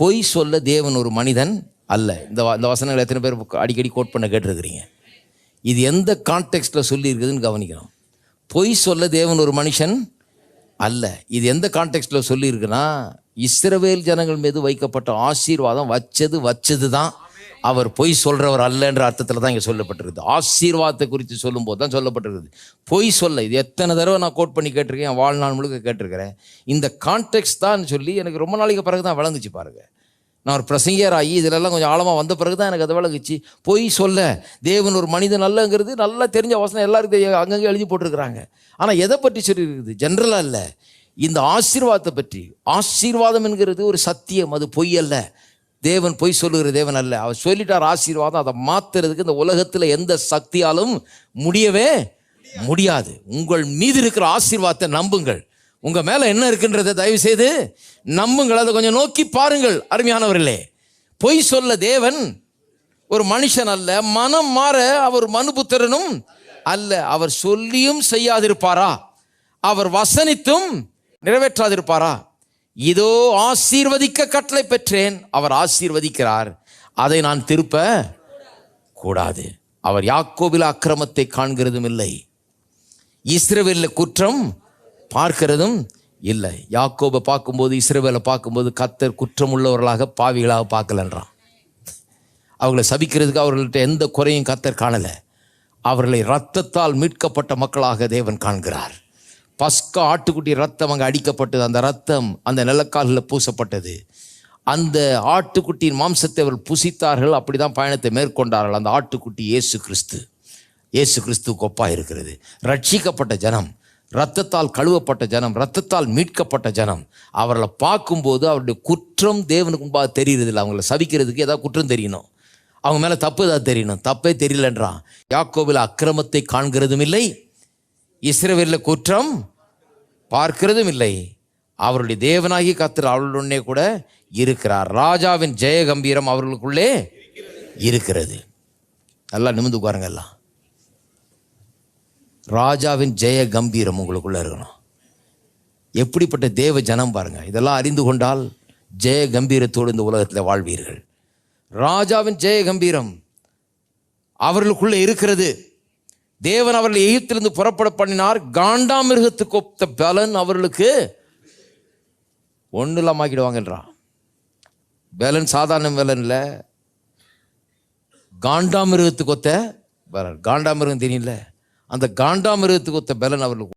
பொய் சொல்ல தேவன் ஒரு மனிதன் அல்ல. இந்த வ- இந்த வசனங்கள் எத்தனை பேர் அடிக்கடி கோட் பண்ண கேட்டிருக்கிறீங்க? இது எந்த கான்டெக்ஸ்டில் சொல்லியிருக்குதுன்னு கவனிக்கணும். பொய் சொல்ல தேவன் ஒரு மனுஷன் அல்ல. இது எந்த கான்டெக்ஸ்டில் சொல்லியிருக்குன்னா இஸ்ரவேல் ஜனங்கள் மீது வைக்கப்பட்ட ஆசீர்வாதம் வச்சது வச்சது தான் அவர் பொய் சொல்கிறவர் அல்லன்ற அர்த்தத்தில் தான் இங்கே சொல்லப்பட்டிருக்குது. ஆசீர்வாதத்தை குறித்து சொல்லும்போது தான் சொல்லப்பட்டிருக்குது. பொய் சொல்ல இது எத்தனை தடவை நான் கோட் பண்ணி கேட்டிருக்கேன் என் வாழ்நாள் முழுக்க கேட்டிருக்கிறேன். இந்த கான்டெக்ட் தான் சொல்லி எனக்கு ரொம்ப நாளைக்கு பிறகு தான் விளங்குச்சு பாருங்கள் நான் ஒரு பிரசங்கியர் ஆகி இதிலெல்லாம் கொஞ்சம் ஆழமாக வந்த பிறகு தான் எனக்கு அதை விளங்குச்சு. பொய் சொல்ல தேவன் ஒரு மனிதன் நல்லங்கிறது நல்லா தெரிஞ்ச வசனம் எல்லாருக்கும் அங்கங்கே எழுதி போட்டிருக்கிறாங்க. ஆனால் எதை பற்றி சொல்லியிருக்குது? ஜென்ரலாக இல்லை. இந்த ஆசீர்வாதத்தை பற்றி. ஆசீர்வாதம் என்கிறது ஒரு சத்தியம் அது பொய் அல்ல. தேவன் பொய் சொல்லுகிற தேவன் அல்ல. அவர் சொல்லிட்டார் ஆசீர்வாதம். அதை மாத்துறதுக்கு இந்த உலகத்தில் எந்த சக்தியாலும் முடியவே முடியாது. உங்கள் மீது இருக்கிற ஆசீர்வாதத்தை நம்புங்கள். உங்கள் மேலே என்ன இருக்குன்றதை தயவு செய்து நம்புங்கள். அதை கொஞ்சம் நோக்கி பாருங்கள் அருமையானவர்களே. பொய் சொல்ல தேவன் ஒரு மனுஷன் அல்ல. மனம் மாற அவர் மனுபுத்திரனும் அல்ல. அவர் சொல்லியும் செய்யாதிருப்பாரா? அவர் வசனித்தும் நிறைவேற்றாதிருப்பாரா? இதோ ஆசீர்வதிக்க கட்டளை பெற்றேன். அவர் ஆசீர்வதிக்கிறார். அதை நான் திருப்ப கூடாது. அவர் யாக்கோவில் அக்கிரமத்தை காண்கிறதும் இல்லை. இஸ்ரவேலில் குற்றம் பார்க்கிறதும் இல்லை. யாக்கோபை பார்க்கும்போது இஸ்ரவேலை பார்க்கும்போது கத்தர் குற்றம் உள்ளவர்களாக பாவிகளாக பார்க்கலன்றான். அவங்களை சபிக்கிறதுக்கு அவர்கள்ட்ட எந்த குறையும் கத்தர் காணலை. அவர்களை ரத்தத்தால் மீட்கப்பட்ட மக்களாக தேவன் காண்கிறார். பஸ்கா ஆட்டுக்குட்டி ரத்தம் அங்கே அடிக்கப்பட்டது. அந்த ரத்தம் அந்த நிலக்காலில் பூசப்பட்டது. அந்த ஆட்டுக்குட்டியின் மாம்சத்தை அவர்கள் புசித்தார்கள். அப்படிதான் பயணத்தை மேற்கொண்டார்கள். அந்த ஆட்டுக்குட்டி இயேசு கிறிஸ்து. இயேசு கிறிஸ்து கொப்பாக இருக்கிறது. ரட்சிக்கப்பட்ட ஜனம் ரத்தத்தால் கழுவப்பட்ட ஜனம் ரத்தத்தால் மீட்கப்பட்ட ஜனம் அவர்களை பார்க்கும்போது அவருடைய குற்றம் தேவனுக்கு முன்பாக தெரியுறதில்ல அவங்கள சவிக்கிறதுக்கு ஏதாவது குற்றம் தெரியணும். அவங்க மேலே தப்பு ஏதாவது தெரியணும். தப்பே தெரியலன்றான் யாக்கோவில் அக்கிரமத்தை காண்கிறதும் இல்லை. இஸ்ரேவேலில் குற்றம் பார்க்கிறதும் இல்லை அவருடைய தேவனாகி கத்தர் அவளுடனே கூட இருக்கிறார். ராஜாவின் ஜெய கம்பீரம் அவர்களுக்குள்ளே இருக்கிறது. நல்லா நிமிந்து உட்காருங்க எல்லாம். ராஜாவின் ஜெய கம்பீரம் உங்களுக்குள்ளே இருக்கணும். எப்படிப்பட்ட தேவ ஜனம் பாருங்கள் இதெல்லாம் அறிந்து கொண்டால் ஜெய கம்பீரத்தோடு இந்த உலகத்தில் வாழ்வீர்கள். ராஜாவின் ஜெய கம்பீரம் அவர்களுக்குள்ளே இருக்கிறது. தேவன் அவர்களை எகிப்திலிருந்து புறப்பட பண்ணினார். காண்டாமிருகத்துக்கு ஒத்த பலன் அவர்களுக்கு ஒன்றும் இல்லாம ஆக்கிடுவாங்கன்றான் பலன் சாதாரண பலன் இல்லை. காண்டாமிருகத்துக்கு ஒத்த பலன். காண்டாமிருகம் தெரியல அந்த காண்டாமிருகத்துக்கு ஒத்த பலன் அவர்களுக்கு